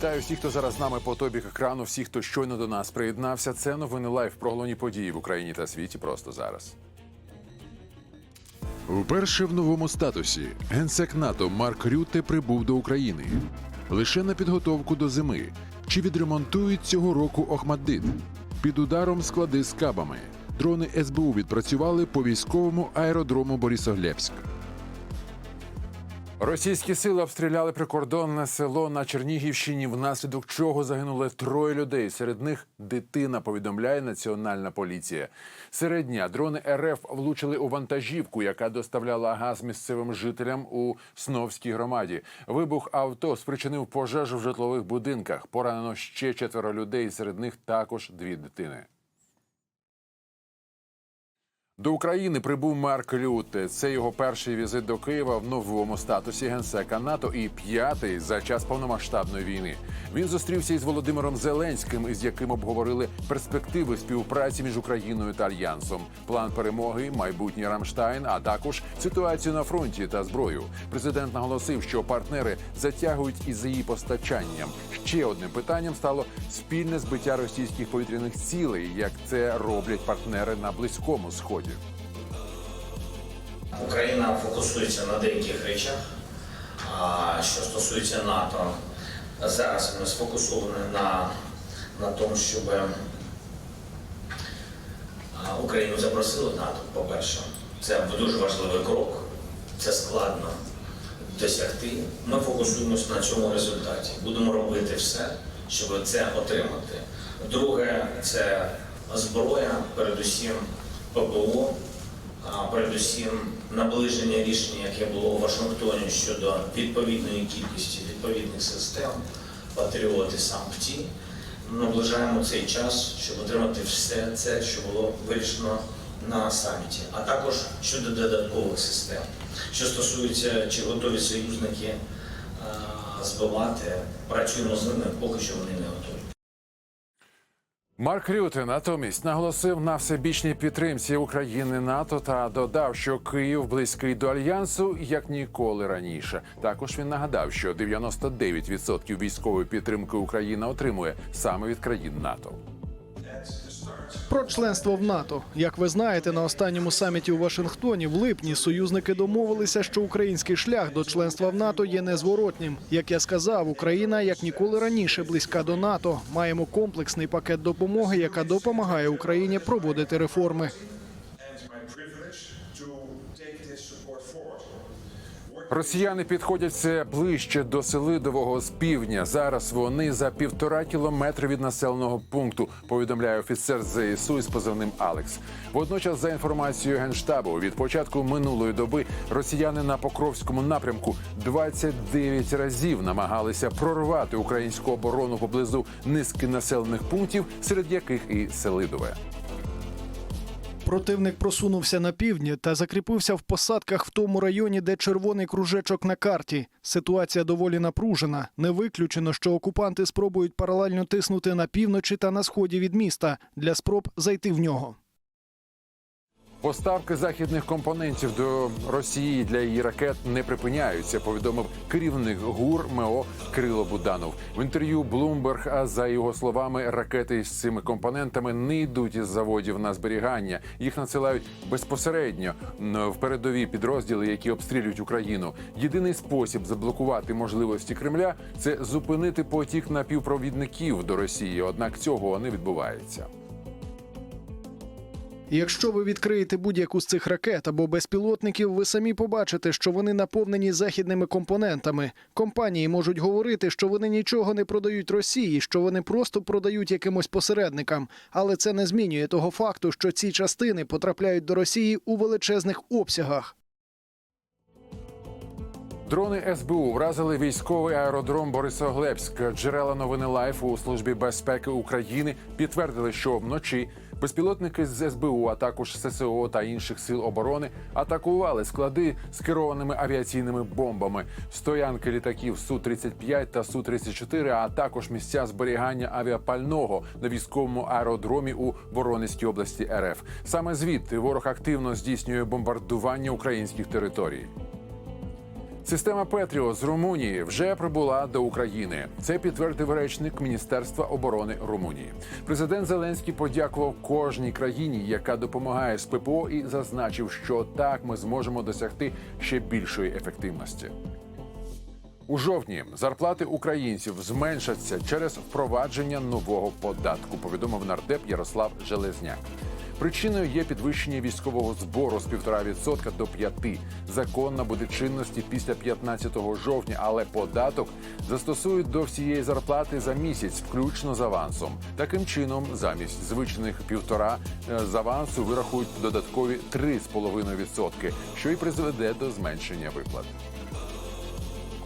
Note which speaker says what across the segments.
Speaker 1: Вітаю всіх, хто зараз з нами по тобік екрану, всіх, хто щойно до нас приєднався. Це новини лайв про головні події в Україні та світі просто зараз. Вперше в новому статусі генсек НАТО Марк Рюте прибув до України лише на підготовку до зими. Чи відремонтують цього року Охмаддит? Під ударом склади з кабами. Дрони СБУ відпрацювали по військовому аеродрому Борисоглебськ. Російські сили обстріляли прикордонне село на Чернігівщині, внаслідок чого загинули троє людей. Серед них дитина, повідомляє Національна поліція. Серед дня дрони РФ влучили у вантажівку, яка доставляла газ місцевим жителям у Сновській громаді. Вибух авто спричинив пожежу в житлових будинках. Поранено ще четверо людей. Серед них також дві дитини. До України прибув Марк Люте. Це його перший візит до Києва в новому статусі генсека НАТО і п'ятий за час повномасштабної війни. Він зустрівся із Володимиром Зеленським, із яким обговорили перспективи співпраці між Україною та Альянсом, план перемоги, майбутній Рамштайн, а також ситуацію на фронті та зброю. Президент наголосив, що партнери затягують із її постачанням. Ще одним питанням стало спільне збиття російських повітряних цілей, як це роблять партнери на близькому сході.
Speaker 2: Україна фокусується на деяких речах. Що стосується НАТО, зараз ми сфокусовані на, на тому, щоб Україну запросили в НАТО, по-перше. Це дуже важливий крок. Це складно досягти. Ми фокусуємося на цьому результаті. Будемо робити все, щоб це отримати. Друге, це зброя, передусім ППО, а, передусім наближення рішення, яке було у Вашингтоні щодо відповідної кількості відповідних систем Патріот і САМПТІ. Наближаємо цей час, щоб отримати все це, що було вирішено на саміті, а також щодо додаткових систем. Що стосується, чи готові союзники збивати, працюємо з ними, поки що вони не готові.
Speaker 1: Марк Рюте натомість наголосив на всебічній підтримці України НАТО та додав, що Київ близький до альянсу як ніколи раніше. Також він нагадав, що 99% військової підтримки Україна отримує саме від країн НАТО.
Speaker 3: Про членство в НАТО, як ви знаєте, на останньому саміті у Вашингтоні в липні союзники домовилися, що український шлях до членства в НАТО є незворотнім. Як я сказав, Україна як ніколи раніше близька до НАТО. Маємо комплексний пакет допомоги, яка допомагає Україні проводити реформи.
Speaker 1: Росіяни підходять все ближче до Селидового з півдня. Зараз вони за півтора кілометри від населеного пункту. Повідомляє офіцер ЗСУ із позивним Алекс. Водночас, за інформацією генштабу, від початку минулої доби росіяни на Покровському напрямку 29 разів намагалися прорвати українську оборону поблизу низки населених пунктів, серед яких і Селидове.
Speaker 3: Противник просунувся на півдні та закріпився в посадках в тому районі, де червоний кружечок на карті. Ситуація доволі напружена. Не виключено, що окупанти спробують паралельно тиснути на півночі та на сході від міста для спроб зайти в нього.
Speaker 1: Поставки західних компонентів до Росії для її ракет не припиняються. Повідомив керівник ГУР МО Кирило Буданов в інтерв'ю Bloomberg, А за його словами, ракети з цими компонентами не йдуть із заводів на зберігання. Їх надсилають безпосередньо в передові підрозділи, які обстрілюють Україну. Єдиний спосіб заблокувати можливості Кремля це зупинити потік напівпровідників до Росії. Однак цього не відбувається.
Speaker 3: Якщо ви відкриєте будь-яку з цих ракет або безпілотників, ви самі побачите, що вони наповнені західними компонентами. Компанії можуть говорити, що вони нічого не продають Росії, що вони просто продають якимось посередникам. Але це не змінює того факту, що ці частини потрапляють до Росії у величезних обсягах.
Speaker 1: Дрони СБУ вразили військовий аеродром Борисоглебськ. Джерела новини Лайф у службі безпеки України підтвердили, що вночі безпілотники з СБУ, а також ССО та інших сил оборони атакували склади з керованими авіаційними бомбами, стоянки літаків су 35 та су 34 а також місця зберігання авіапального на військовому аеродромі у Воронезькій області РФ. Саме звідти ворог активно здійснює бомбардування українських територій. Система Петріо з Румунії вже прибула до України. Це підтвердив речник Міністерства оборони Румунії. Президент Зеленський подякував кожній країні, яка допомагає з ППО, і зазначив, що так ми зможемо досягти ще більшої ефективності. У жовтні зарплати українців зменшаться через впровадження нового податку. Повідомив нардеп Ярослав Железняк. Причиною є підвищення військового збору з 1,5% до 5%. Закон набуде чинності після 15 жовтня, але податок застосують до всієї зарплати за місяць, включно з авансом. Таким чином, замість звичних півтора е, з авансу вирахують додаткові 3,5%, що й призведе до зменшення виплат.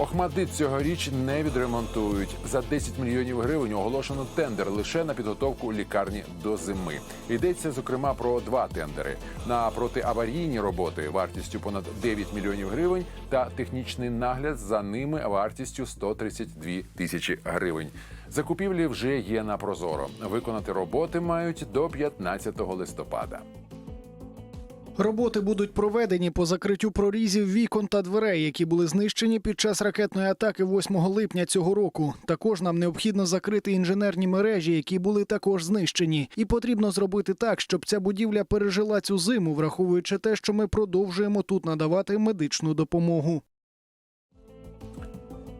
Speaker 1: Охмадит цьогоріч не відремонтують. За 10 мільйонів гривень оголошено тендер лише на підготовку лікарні до зими. Йдеться зокрема про два тендери на протиаварійні роботи вартістю понад 9 мільйонів гривень та технічний нагляд за ними вартістю 132 тисячі гривень. Закупівлі вже є на прозоро. Виконати роботи мають до 15 листопада.
Speaker 3: Роботи будуть проведені по закриттю прорізів вікон та дверей, які були знищені під час ракетної атаки 8 липня цього року. Також нам необхідно закрити інженерні мережі, які були також знищені. І потрібно зробити так, щоб ця будівля пережила цю зиму, враховуючи те, що ми продовжуємо тут надавати медичну допомогу.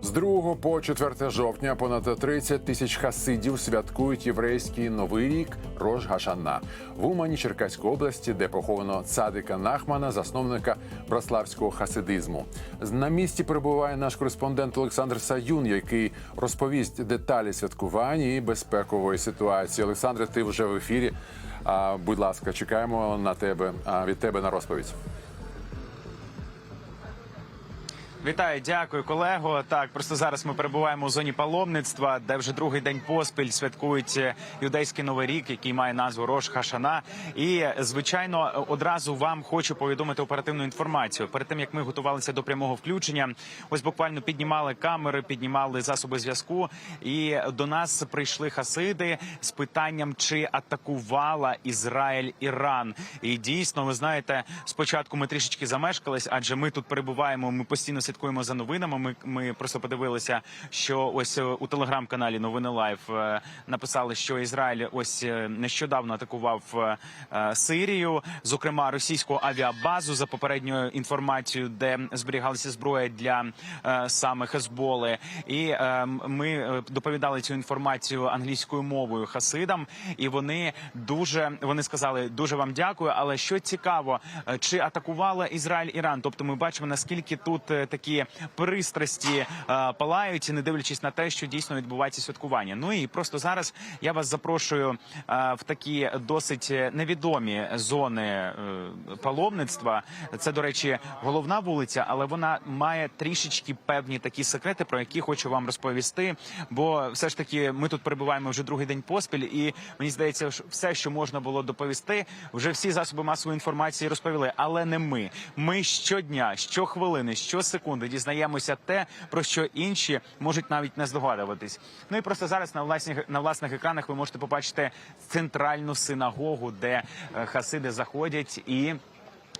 Speaker 1: З 2 по 4 жовтня понад 30 тисяч хасидів святкують єврейський новий рік Рош Гашана в Умані Черкаської області, де поховано цадика Нахмана, засновника браславського хасидизму. На місці перебуває наш кореспондент Олександр Саюн, який розповість деталі святкування і безпекової ситуації. Олександре, ти вже в ефірі. Будь ласка, чекаємо на тебе від тебе на розповідь.
Speaker 4: Вітаю, дякую, колего. Так, просто зараз ми перебуваємо у зоні паломництва, де вже другий день поспіль святкують е, юдейський новий рік, який має назву Рош Хашана. І звичайно, одразу вам хочу повідомити оперативну інформацію. Перед тим як ми готувалися до прямого включення, ось буквально піднімали камери, піднімали засоби зв'язку, і до нас прийшли хасиди з питанням, чи атакувала Ізраїль Іран. І дійсно, ви знаєте, спочатку ми трішечки замешкались, адже ми тут перебуваємо. Ми постійно слідкуємо за новинами. Ми, ми просто подивилися, що ось е, у телеграм-каналі Новини Лайв е, написали, що Ізраїль ось е, нещодавно атакував Сирію, зокрема російську авіабазу за попередньою інформацією, де зберігалася зброя для саме Хезболи. І ми доповідали цю інформацію англійською мовою хасидам, і вони дуже вони сказали дуже вам дякую. Але що цікаво, чи атакувала Ізраїль Іран? Тобто, ми бачимо наскільки тут е, такі пристрасті е, палають, не дивлячись на те, що дійсно відбувається святкування. Ну і просто зараз я вас запрошую е, в такі досить невідомі зони е, паломництва. Це, до речі, головна вулиця, але вона має трішечки певні такі секрети, про які хочу вам розповісти. Бо все ж таки ми тут перебуваємо вже другий день поспіль, і мені здається, що все, що можна було доповісти, вже всі засоби масової інформації розповіли, але не ми. Ми щодня, щохвилини, щосекунди дізнаємося те, про що інші можуть навіть не здогадуватись. Ну і просто зараз на власних на власних екранах ви можете побачити центральну синагогу, де е, хасиди заходять і.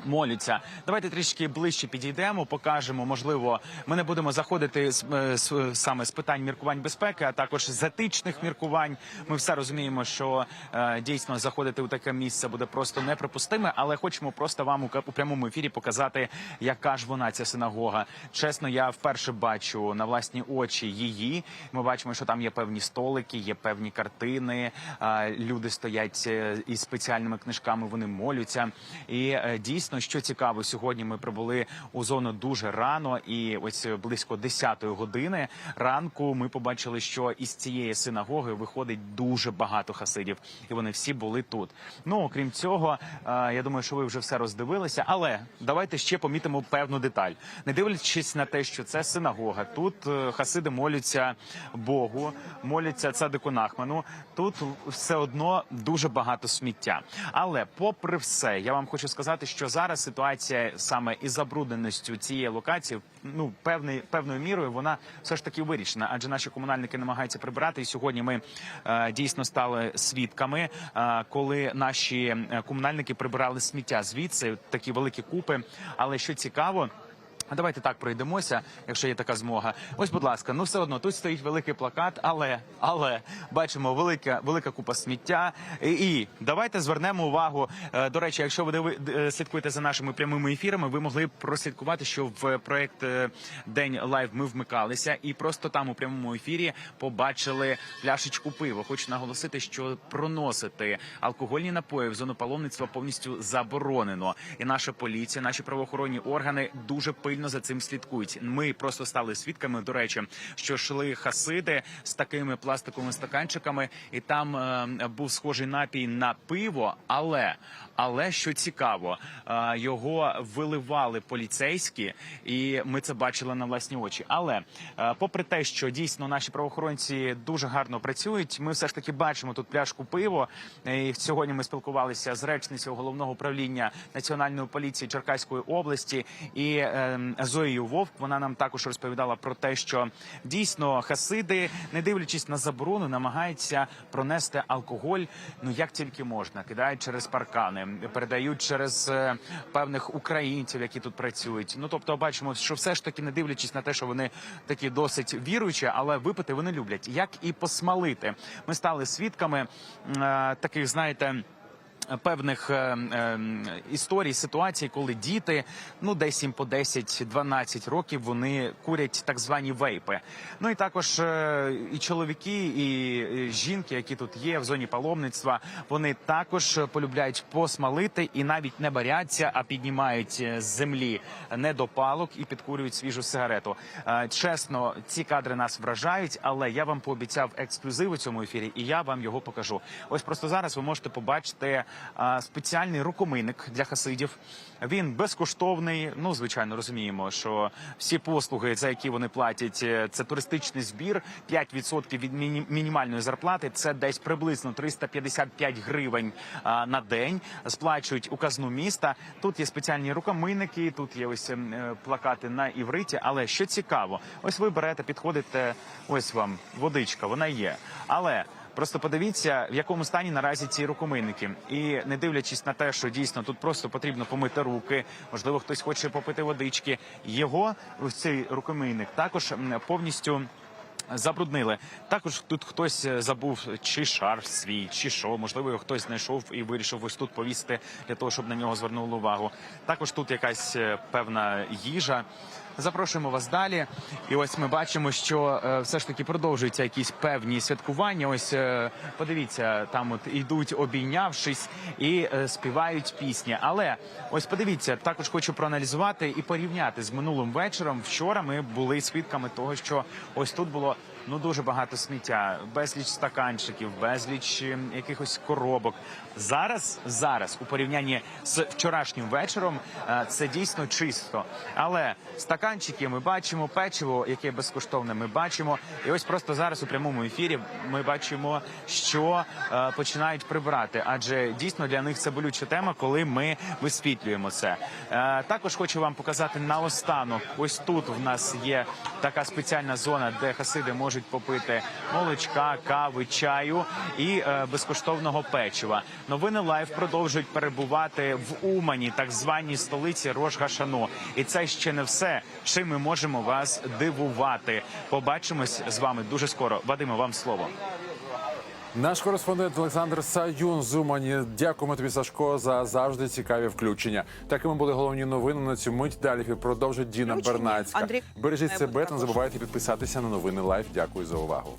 Speaker 4: Моляться. Давайте трішки ближче підійдемо, покажемо. Можливо, ми не будемо заходити з, е, з- саме з питань міркувань безпеки, а також з етичних міркувань. Ми все розуміємо, що е, дійсно заходити у таке місце буде просто неприпустиме, але хочемо просто вам у, у прямому ефірі показати, яка ж вона ця синагога. Чесно, я вперше бачу на власні очі її. Ми бачимо, що там є певні столики, є певні картини. е, Люди стоять е, із спеціальними книжками, вони молються. І е, дійсно, що цікаво, сьогодні ми прибули у зону дуже рано, і ось близько 10-ї години ранку ми побачили, що із цієї синагоги виходить дуже багато хасидів, і вони всі були тут. Ну окрім цього, е, я думаю, що ви вже все роздивилися. Але давайте ще помітимо певну деталь, не дивлячись на те, що це синагога. Тут е, хасиди моляться Богу, моляться цадику Нахману. Тут все одно дуже багато сміття. Але, попри все, я вам хочу сказати, що зараз ситуація саме із забрудненістю цієї локації, ну певний певною мірою, вона все ж таки вирішена, адже наші комунальники намагаються прибирати. І сьогодні ми е, дійсно стали свідками, е, коли наші е, комунальники прибирали сміття звідси такі великі купи. Але що цікаво. А давайте так пройдемося, якщо є така змога. Ось, будь ласка, ну все одно тут стоїть великий плакат, але але бачимо велика велика купа сміття. І, і давайте звернемо увагу. е, До речі, якщо ви е, слідкуєте за нашими прямими ефірами, ви могли прослідкувати, що в проект е, День лайв ми вмикалися, і просто там у прямому ефірі побачили пляшечку пива. Хочу наголосити, що проносити алкогольні напої в зону паломництва повністю заборонено. І наша поліція, наші правоохоронні органи дуже пильно за цим слідкують. Ми просто стали свідками. До речі, що йшли хасиди з такими пластиковими стаканчиками, і там е, був схожий напій на пиво, але але що цікаво, е, його виливали поліцейські, і ми це бачили на власні очі. Але е, попри те, що дійсно наші правоохоронці дуже гарно працюють, ми все ж таки бачимо тут пляшку пиво. І сьогодні ми спілкувалися з речницею головного управління національної поліції Черкаської області і е, Зоєю Вовк. Вона нам також розповідала про те, що дійсно хасиди, не дивлячись на заборону, намагаються пронести алкоголь. Ну як тільки можна, кидають через паркани, передають через е, певних українців, які тут працюють. Ну тобто, бачимо, що все ж таки, не дивлячись на те, що вони такі досить віруючі, але випити вони люблять, як і посмалити. Ми стали свідками е, таких, знаєте. Певних е, е, історій, ситуацій, коли діти, ну десь їм по 10-12 років, вони курять так звані вейпи. Ну і також е, і чоловіки, і жінки, які тут є в зоні паломництва, вони також полюбляють посмалити і навіть не боряться, а піднімають з землі недопалок і підкурюють свіжу сигарету. Чесно, ці кадри нас вражають, але я вам пообіцяв ексклюзив у цьому ефірі, і я вам його покажу. Ось просто зараз ви можете побачити спеціальний рукомийник для хасидів. Він безкоштовний. Ну, звичайно, розуміємо, що всі послуги, за які вони платять, е, це туристичний збір. 5% від мінімальної зарплати. Це десь приблизно 355 гривень на день. Сплачують у казну міста. Тут є спеціальні рукомийники, тут є ось ем, е, плакати на івриті. Але що цікаво, ось ви берете, підходите. Ось вам водичка, вона є, але. Просто подивіться, в якому стані наразі ці рукомийники, і не дивлячись на те, що дійсно тут просто потрібно помити руки, можливо, хтось хоче попити водички. Його ось цей рукомийник також повністю. Забруднили також. Тут хтось е, забув чи шар свій, чи що. Можливо, його хтось знайшов і вирішив ось тут повісити для того, щоб на нього звернули увагу. Також тут якась е, певна їжа. Запрошуємо вас далі. І ось ми бачимо, що е, все ж таки продовжуються якісь певні святкування. Ось е, подивіться, там от йдуть обійнявшись і е, співають пісні. Але ось подивіться, також хочу проаналізувати і порівняти з минулим вечором. Вчора ми були свідками того, що ось тут було. Ну дуже багато сміття, безліч стаканчиків, безліч е, якихось коробок. Зараз, зараз, у порівнянні з вчорашнім вечором, е, це дійсно чисто. Але стаканчики ми бачимо, печиво, яке безкоштовне, ми бачимо. І ось просто зараз у прямому ефірі ми бачимо, що е, починають прибирати. Адже дійсно для них це болюча тема, коли ми висвітлюємо це. Також хочу вам показати наостанок. Ось тут в нас є така спеціальна зона, де хасиди можуть попити молочка, кави, чаю і е, безкоштовного печива. Новини лайф продовжують перебувати в Умані, так званій столиці Рожгашану. І це ще не все, чим ми можемо вас дивувати. Побачимось з вами дуже скоро. Вадиме, вам слово.
Speaker 1: Наш кореспондент Олександр Саюн з Умані. Дякуємо тобі, Сашко, за завжди цікаві включення. Такими були головні новини на цю мить. Далі продовжить Діна Бернацька. Бережіть себе, та не забувайте підписатися на новини Лайф. Дякую за увагу.